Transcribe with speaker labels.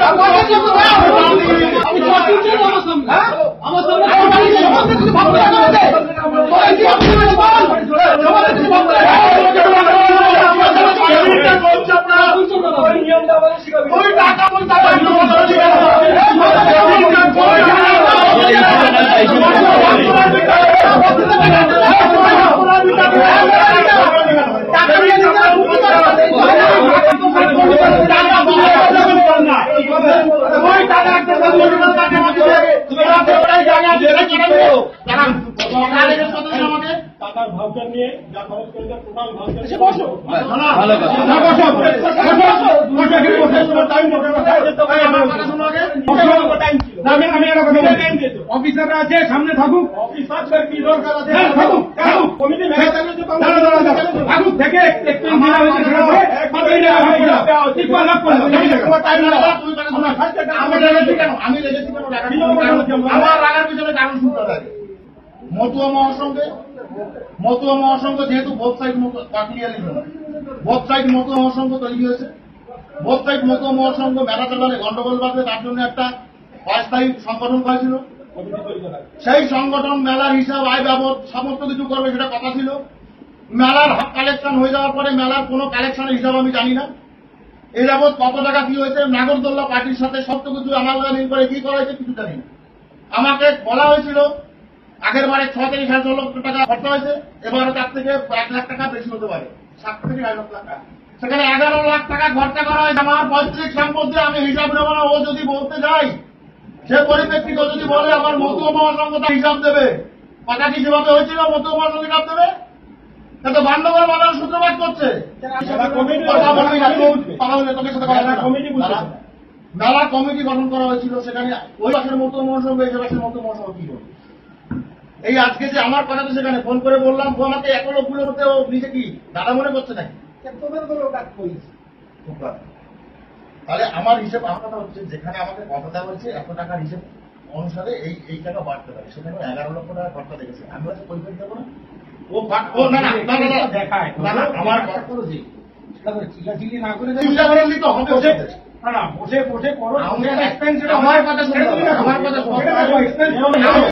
Speaker 1: টাকা পয়সা ওই টাকা একটা আমাকে
Speaker 2: টাকার ভাউচার নিয়ে যা খরচ করেছে টোটাল ভাউচার
Speaker 1: বসো। অফিসাররা আছে সামনে থাকুক।
Speaker 2: অফিসারদের কি দরকার আছে?
Speaker 1: হ্যাঁ, থাকুক থাকুক।
Speaker 2: কমিটি মেম্বারদের যে
Speaker 1: দাঁড়া, দাঁড়া, দাঁড়া। থাকুক থেকে একটু লাভ করবে। মতুয়া মহাসংঘে যেহেতু মতুয়া মহাসংঘ তৈরি হয়েছে মতুয়া মহাসংঘ মেলা চালানে গন্ডগোল বাঁধবে তার জন্য একটা অস্থায়ী সংগঠন করেছিল সেই সংগঠন মেলার হিসাব আয় বাবদ সমস্ত কিছু করবে সেটা কথা ছিল মেলার কালেকশন হয়ে যাওয়ার পরে মেলার কোনো কালেকশনের হিসাব আমি জানি না। এই যাবৎ কত টাকা কি হয়েছে, নাগরদোল্লা পার্টির সাথে সব কিছু আমার মিল করে কি করা হয়েছে কিছু জানি আমাকে বলা হয়েছিল, আগের বারে ছ থেকে সাড়ে লক্ষ টাকা খরচা হয়েছে, এবারে তার থেকে এক লাখ টাকা বেশি হতে পারে, সাত থেকে আট লাখ টাকা। সেখানে এগারো লাখ টাকা খরচা করা হয়েছে, আমার পঁয়ত্রিশ সম্পত্তি আমি হিসাব নেব না, ও যদি বলতে যায়, সে পরিপ্রেক্ষিতে যদি বলে আমার মতো মহাসংঘ তার হিসাব দেবে। কথা কি সেভাবে হয়েছিল? মতো মহাসংঘ হিসাব দেবে? কিন্তু বান্ধবের বাজার সূত্রপাত করছে। কথা বলবি না, তুই কথা বললে তোকে সাথে কথা বলব না।
Speaker 2: কমিটি
Speaker 1: গঠন করা হয়েছিল সেখানে ওই পাশের মতো মহাসংঘ এই পাশের মতো মহাসংঘ কি এই আজকে যে আমার কথাটা সেখানে ফোন করে বললাম ও আমাকে এক লোকগুলো করতে ও নিজে কি দাদা মনে করছে নাকি? তাহলে আমার হিসেব আমার কথা হচ্ছে যেখানে আমাকে কথা দেওয়া হয়েছে এত টাকার হিসেব অনুসারে এই এই টাকা বাড়তে পারে। সেখানে এগারো লক্ষ টাকা খরচা দেখেছি। আমি হচ্ছে পরিবেশ দেবো না। আমার কথা আমার-
Speaker 2: expense
Speaker 1: আমার কথা